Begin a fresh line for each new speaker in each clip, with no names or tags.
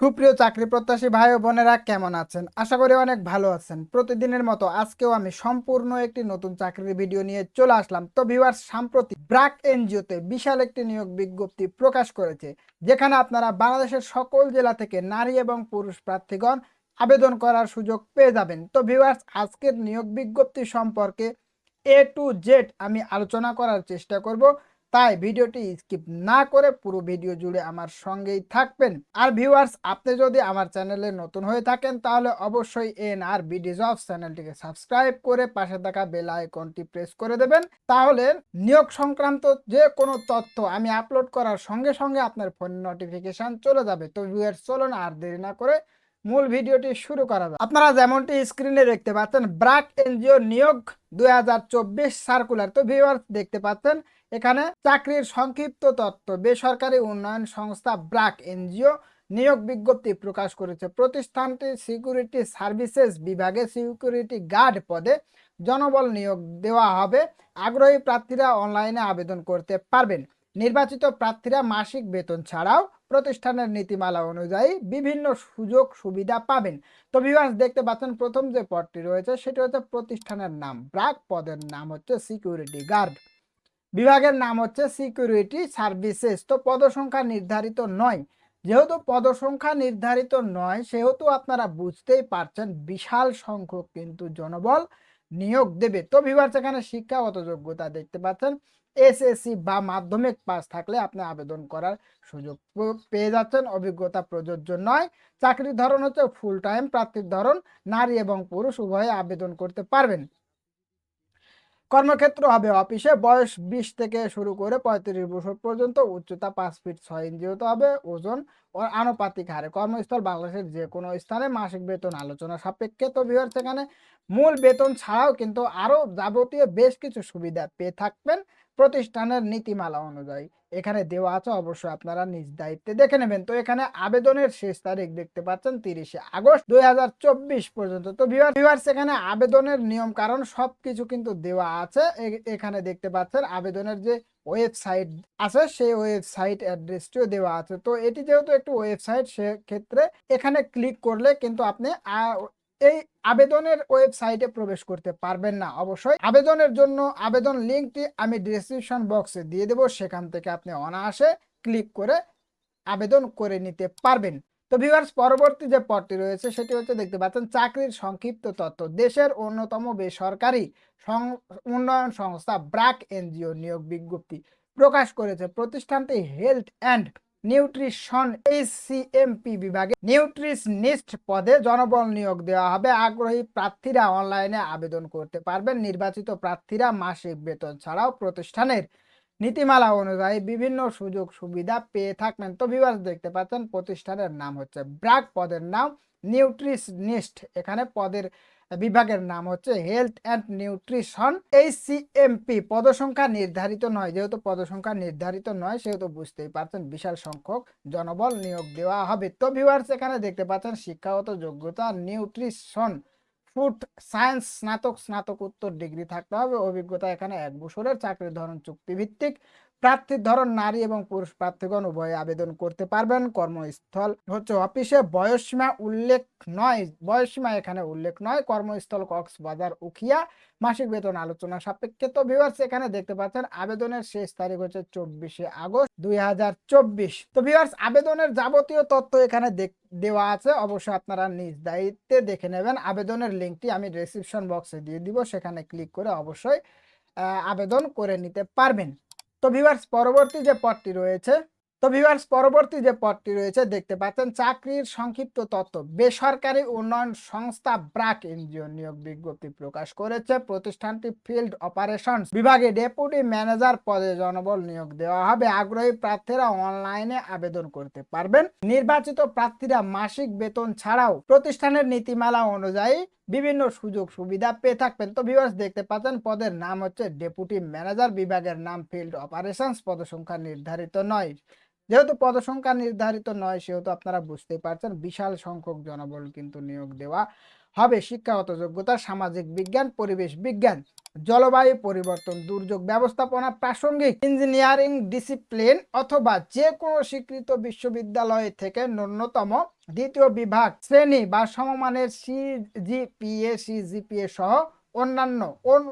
সুপ্রিয় চাকরি প্রত্যাশী ভাই ও বোনেরা কেমন আছেন? আশা করি অনেক ভালো আছেন। প্রতিদিনের মতো আজকেও আমি সম্পূর্ণ একটি নতুন চাকরির ভিডিও নিয়ে চলে আসলাম। তো ভিউয়ার্স, সাম্প্রতিক ব্রাক এনজিওতে বিশাল একটি নিয়োগ বিজ্ঞপ্তি প্রকাশ করেছে, যেখানে আপনারা বাংলাদেশের সকল জেলা থেকে নারী এবং পুরুষ প্রার্থীগণ আবেদন করার সুযোগ পেয়ে যাবেন। তো ভিউয়ার্স, আজকের নিয়োগ বিজ্ঞপ্তি সম্পর্কে এ টু জেড আমি আলোচনা করার চেষ্টা করব। তাই ভিডিওটি স্কিপ না করে পুরো ভিডিও জুড়ে আমার সঙ্গেই থাকবেন। আর ভিউয়ার্স, আপনি যদি আমার চ্যানেলে নতুন হয়ে থাকেন, তাহলে অবশ্যই এন আর বিডিজ অফ চ্যানেলটিকে সাবস্ক্রাইব করে পাশে থাকা বেল আইকনটি প্রেস করে দেবেন। তাহলে নিয়োগ সংক্রান্ত যে কোনো তথ্য আমি আপলোড করার সঙ্গে সঙ্গে আপনার ফোন নোটিফিকেশন চলে যাবে। তো ভিউয়ার্স, চলুন আর দেরি না করে মূল ভিডিওটি শুরু করা যাক। আপনারা যেমনটি স্ক্রিনে দেখতে পাচ্ছেন, ব্রাক এনজিও নিয়োগ দুই হাজার চব্বিশ সার্কুলার তো ভিউয়ার্স দেখতে পাচ্ছেন, এখানে চাকরির সংক্ষিপ্ত তত্ত্ব বেসরকারি উন্নয়ন সংস্থা ব্রাক এনজিও নিয়োগ বিজ্ঞপ্তি প্রকাশ করেছে। প্রতিষ্ঠানটি সিকিউরিটি সার্ভিসেস বিভাগে সিকিউরিটি গার্ড পদে জনবল নিয়োগ দেওয়া হবে। আগ্রহী প্রার্থীরা অনলাইনে আবেদন করতে পারবেন। নির্বাচিত প্রার্থীরা মাসিক বেতন ছাড়াও প্রতিষ্ঠানের নীতিমালা অনুযায়ী বিভিন্ন সুযোগ সুবিধা পাবেন। তো ভিউয়ার্স দেখতে পাচ্ছেন প্রথম যে পদটি রয়েছে, সেটি হচ্ছে প্রতিষ্ঠানের নাম। ব্রাক পদের নাম হচ্ছে সিকিউরিটি গার্ড বিভাগের নাম হচ্ছে সিকিউরিটি সার্ভিসেস তো পদসংখ্যা নির্ধারিত নয়। যেহেতু পদসংখ্যা নির্ধারিত নয়, সেহেতু আপনারা বুঝতেই পারছেন বিশাল সংখ্যক কিন্তু জনবল। নিয়োগ দেবে। তো ভিভার্স এখানে শিক্ষাগত যোগ্যতা দেখতে পাচ্ছেন। এসএসসি বা মাধ্যমিক পাস থাকলে আপনি আবেদন করার সুযোগ পেয়ে যাচ্ছেন। অভিজ্ঞতা প্রযোজ্য নয়। চাকরির ধরন হচ্ছে ফুল টাইম প্রার্থীর ধরন নারী এবং পুরুষ, উভয়ে আবেদন করতে পারবেন। কর্মক্ষেত্র হবে অফিসে। বয়স বিশ থেকে শুরু করে পঁয়ত্রিশ বছর পর্যন্ত উচ্চতা পাঁচ ফিট ছয় ইঞ্চি হতে হবে। ওজন ও আনুপাতিক হারে কর্মস্থল বাংলাদেশের যে কোনো স্থানে মাসিক বেতন আলোচনা সাপেক্ষে। তো বিহার সেখানে মূল বেতন ছাড়াও কিন্তু আরও যাবতীয় বেশ কিছু সুবিধা পেয়ে থাকবেন। প্রতিষ্ঠানের নীতিমালা অনুযায়ী এখানে দেওয়া আছে, অবশ্যই আপনারা নিজ দায়িত্বে দেখে নেবেন। তো এখানে আবেদনের শেষ তারিখ দেখতে পাচ্ছেন, তিরিশে আগস্ট দু হাজার চব্বিশ পর্যন্ত। তো ভিউয়ার ভিউয়ার্স এখানে আবেদনের নিয়ম কারণ সবকিছু কিন্তু দেওয়া আছে। এখানে দেখতে পাচ্ছেন আবেদনের যে ওয়েবসাইট আছে, সেই ওয়েবসাইট অ্যাড্রেসটিও দেওয়া আছে। তো এটি যেহেতু একটু ওয়েবসাইট, সেক্ষেত্রে এখানে ক্লিক করলে কিন্তু আপনি এই আবেদনের ওয়েবসাইটে প্রবেশ করতে পারবেন না অবশ্যই। আবেদনের জন্য আবেদন লিঙ্কটি আমি ডিসক্রিপশন বক্সে দিয়ে দেবো। সেখান থেকে আপনি অনায়াসে ক্লিক করে আবেদন করে নিতে পারবেন। তো ভিউয়ার্স, পরবর্তী যে পদটি রয়েছে, সেটি হচ্ছে দেখতে পাচ্ছেন, চাকরির সংক্ষিপ্ত তথ্য। দেশের অন্যতম বেসরকারি উন্নয়ন সংস্থা ব্র্যাক এনজিও নিয়োগ বিজ্ঞপ্তি প্রকাশ করেছে। প্রতিষ্ঠানটি হেলথ অ্যান্ড নিউট্রিশন এইচসিএমপি বিভাগে নিউট্রিশনিস্ট পদে জনবল নিয়োগ দেওয়া হবে। আগ্রহী প্রার্থীরা অনলাইনে আবেদন করতে পারবেন। নির্বাচিত প্রার্থীরা মাসিক বেতন ছাড়াও প্রতিষ্ঠানের নীতিমালা অনুযায়ী বিভিন্ন সুযোগ সুবিধা পেয়ে থাকবেন। তো ভিউয়ার্স দেখতে পাচ্ছেন, প্রতিষ্ঠানের নাম হচ্ছে ব্র্যাক পদের নাম নিউট্রিশনিস্ট। এখানে পদের বিভাগের নাম হচ্ছে হেলথ অ্যান্ড নিউট্রিশন এইচসিএমপি পদসংখ্যা নির্ধারিত নয়, যেহেতু পদসংখ্যা নির্ধারিত নয়, সেহেতু বুঝতেই পারছেন বিশাল সংখ্যক জনবল নিয়োগ দেওয়া হবে। তো ভিউয়ার্স এখানে দেখতে পাচ্ছেন শিক্ষাগত যোগ্যতা নিউট্রিশন ফুড সায়েন্স স্নাতক, স্নাতকোত্তর ডিগ্রি থাকতে হবে। অভিজ্ঞতা এখানে এক বছরের, চাকরির ধরন চুক্তিভিত্তিক। প্রার্থীর ধরন নারী এবং পুরুষ প্রার্থীগণ উভয়ে আবেদন করতে পারবেন। কর্মস্থল হচ্ছে অফিসে। বয়সীমা উল্লেখ নয়। বয়সীমা এখানে উল্লেখ নয়। কর্মস্থল কক্সবাজার উখিয়া। মাসিক বেতন আলোচনা সাপেক্ষে। তো ভিউয়ার্স এখানে দেখতে পাচ্ছেন, আবেদনের শেষ তারিখ হচ্ছে চব্বিশে আগস্ট দুই হাজার চব্বিশ। তো ভিউয়ার্স আবেদনের যাবতীয় তথ্য এখানে দেওয়া আছে। অবশ্যই আপনারা নিজ দায়িত্বে দেখে নেবেন। আবেদনের লিঙ্কটি আমি ডেসক্রিপশন বক্সে দিয়ে দিব। সেখানে ক্লিক করে অবশ্যই আবেদন করে নিতে পারবেন। তো ভিভার্স পরবর্তী যে পদটি রয়েছে তো ভিউয়ার্স পরবর্তী যে পদটি রয়েছে, দেখতে পাচ্ছেন চাকরির সংক্ষিপ্ত তথ্য। বেসরকারি উন্নয়ন সংস্থা ব্রাক এনজিও নিয়োগ বিজ্ঞপ্তি প্রকাশ করেছে। প্রতিষ্ঠানটি ফিল্ড অপারেশনস বিভাগে ডেপুটি ম্যানেজার পদে জনবল নিয়োগ দেওয়া হবে। আগ্রহী প্রার্থীরা অনলাইনে আবেদন করতে পারবেন। নির্বাচিত প্রার্থীরা মাসিক বেতন ছাড়াও প্রতিষ্ঠানের নীতিমালা অনুযায়ী বিভিন্ন সুযোগ সুবিধা পেয়ে থাকবেন। তো ভিউয়ার্স দেখতে পাচ্ছেন পদের নাম হচ্ছে ডেপুটি ম্যানেজার। বিভাগের নাম ফিল্ড অপারেশনস। পদসংখ্যা নির্ধারিত নয়। যেহেতু পদসংখ্যা নির্ধারিত নয়, সেহেতু আপনারা বুঝতেই পারছেন বিশাল সংখ্যক জনবল কিন্তু নিয়োগ দেওয়া হবে। শিক্ষাগত যোগ্যতা, সামাজিক বিজ্ঞান, পরিবেশ বিজ্ঞান, জলবায়ু পরিবর্তন, দুর্যোগ ব্যবস্থাপনা, প্রাসঙ্গিক ইঞ্জিনিয়ারিং ডিসিপ্লিন অথবা যে কোনো স্বীকৃত বিশ্ববিদ্যালয় থেকে ন্যূনতম দ্বিতীয় বিভাগ, শ্রেণি বা সমমানের সিজিপিএ সিজিপিএ সহ অন্যান্য অন-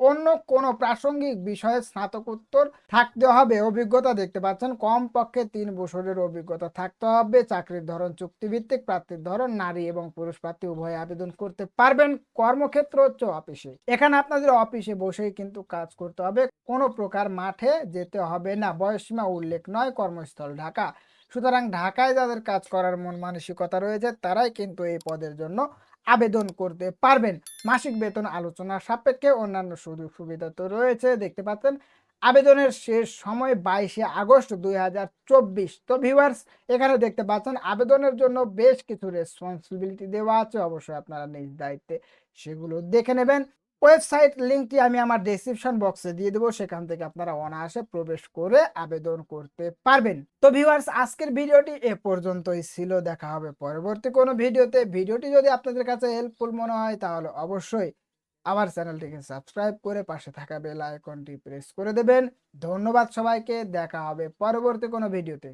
অন্য কোনো প্রাসঙ্গিক বিষয়ে স্নাতকোত্তর থাকতে হবে। অভিজ্ঞতা দেখতে পাচ্ছেন, কমপক্ষে তিন বছরের অভিজ্ঞতা থাকতে হবে। চাকরির ধরন, চুক্তিভিত্তিক প্রার্থীর ধরন, নারী এবং পুরুষ প্রার্থী উভয় আবেদন করতে পারবেন। কর্মক্ষেত্র হচ্ছে অফিসে। এখানে আপনাদের অফিসে বসেই কিন্তু কাজ করতে হবে। কোনো প্রকার মাঠে যেতে হবে না। বয়সীমা উল্লেখ নয়। কর্মস্থল ঢাকা। সুতরাং ঢাকায় যাদের কাজ করার মন মানসিকতা রয়েছে, তারাই কিন্তু এই পদের জন্য আবেদন করতে পারবেন। মাসিক বেতন আলোচনা সাপেক্ষে অন্যান্য সুযোগ সুবিধা তো রয়েছে, দেখতে পাচ্ছেন। আবেদনের শেষ সময় বাইশে আগস্ট দুই হাজার চব্বিশ। তো ভিউয়ার্স এখানে দেখতে পাচ্ছেন, আবেদনের জন্য বেশ কিছু রেসপন্সিবিলিটি দেওয়া আছে। অবশ্যই আপনারা নিজ দায়িত্বে সেগুলো দেখে নেবেন। ওয়েবসাইট লিঙ্কটি আমি আমার ডেসক্রিপশন বক্সে দিয়ে দেবো। সেখান থেকে আপনারা অনায়াসে প্রবেশ করে আবেদন করতে পারবেন। তো ভিউয়ার্স আজকের ভিডিওটি এ পর্যন্তই ছিল। দেখা হবে পরবর্তী কোনো ভিডিওতে। ভিডিওটি যদি আপনাদের কাছে হেল্পফুল মনে হয়, তাহলে অবশ্যই আমার চ্যানেলটিকে সাবস্ক্রাইব করে পাশে থাকা বেল আইকনটি প্রেস করে দেবেন। ধন্যবাদ সবাইকে। দেখা হবে পরবর্তী কোনো ভিডিওতে।